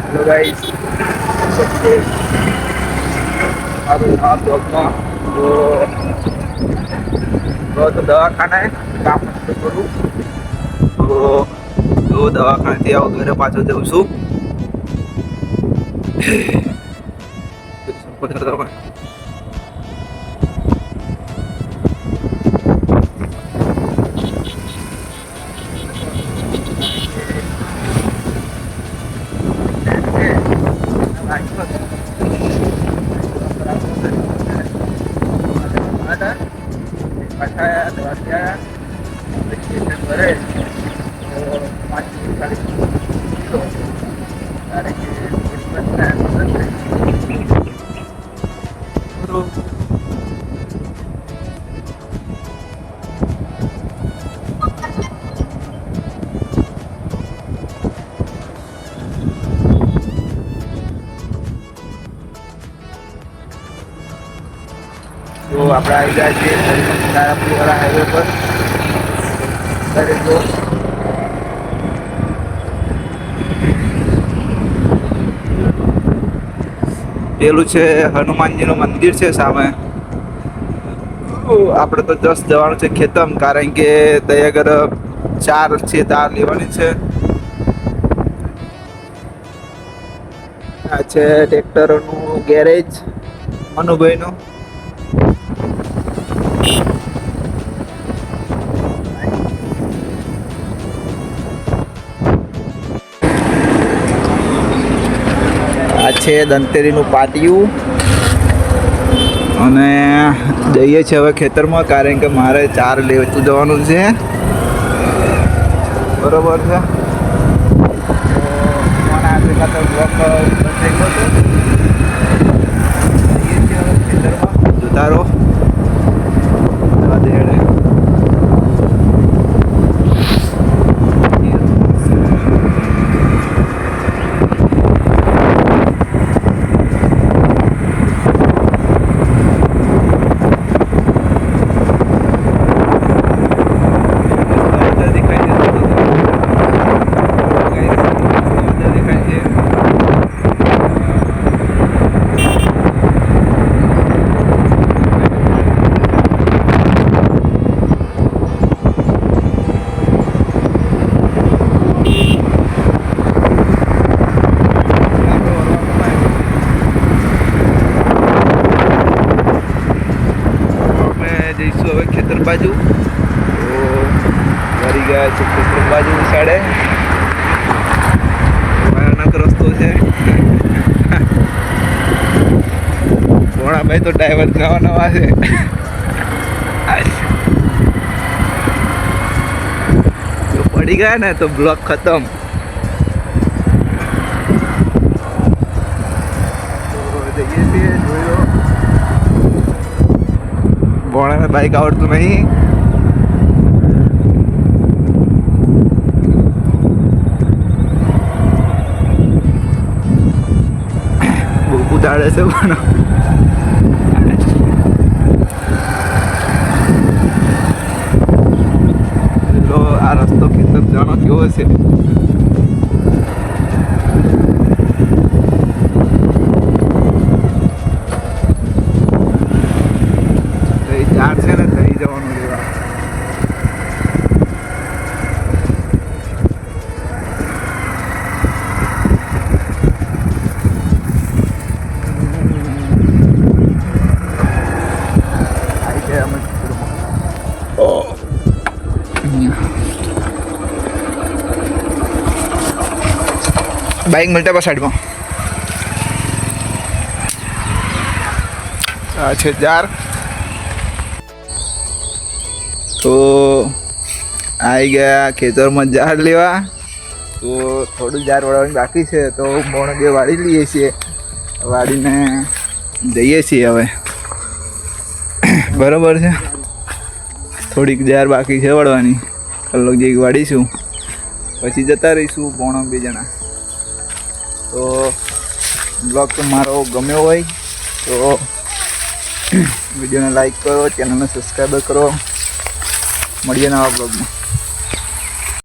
Hello guys મારું નામ બ્લોગમાં તો તો તો દવાખાને કામ નથી કરું તો તો દવાખાનેથી આવું ઘરે પાછો જઉં છું સંપર્ક કરવા પાછા દવા થયા સ્ટેશન ભરે તો પાંચ મિનિટ ખાલી તો ત્યારે કે તો આપણે આવી ગયા છીએ તારાપુરવાળા હાઈવે પર. ઘરે જો પેલું છે હનુમાનજીનું મંદિર છે સામે. આપણે તો જસ્ટ જવાનું છે ખેતમ, કારણ કે ત્યાં આગળ ચાર છે તાર લેવાની છે. આ છે ટ્રેક્ટરનું ગેરેજ, મનુભાઈનું. છે દંતેરીનું પાટિયું. અને જઈએ છીએ હવે ખેતરમાં, કારણ કે મારે ચાર લેતું જવાનું છે. બરોબર છે? તો બાજુ. તો મારી ગયા છે કોપરમ બાજુ સાડે ભયાનક રસ્તો છે. ભાઈ તો ડ્રાઈવર નવા નવા છે પડી ગયા ને તો બ્લોક ખતમ તો જઈએ છીએ જોઈ લો ભોણાને બાઈક આવડતું નહીં ઉતાળે છે પણ આ રસ્તો કેટલો જાણો કેવો છે તો એ ઝાડ છે ને થઈ જવાનું લેવા આવી ગયા અમે ખેતરમાં. બાઇક મળતા બસ સાઈડમાં આ છે જાર તો આવી ગયા, ખેતરમાં ઝાડ લેવા. તો થોડું ઝાડ વળવાની બાકી છે, તો મોણ બે વાળી લઈએ છીએ. વાળીને જઈએ છીએ હવે. બરાબર છે? થોડીક ઝાડ બાકી છે વળવાની. કલાક જેવી વાળીશું પછી જતા રહીશું પોણો બે જણા. તો બ્લોગ તો મારો ગમ્યો હોય તો વિડીયોને લાઈક કરો, ચેનલને સબસ્ક્રાઈબ કરો. મળીએ નવા બ્લોગમાં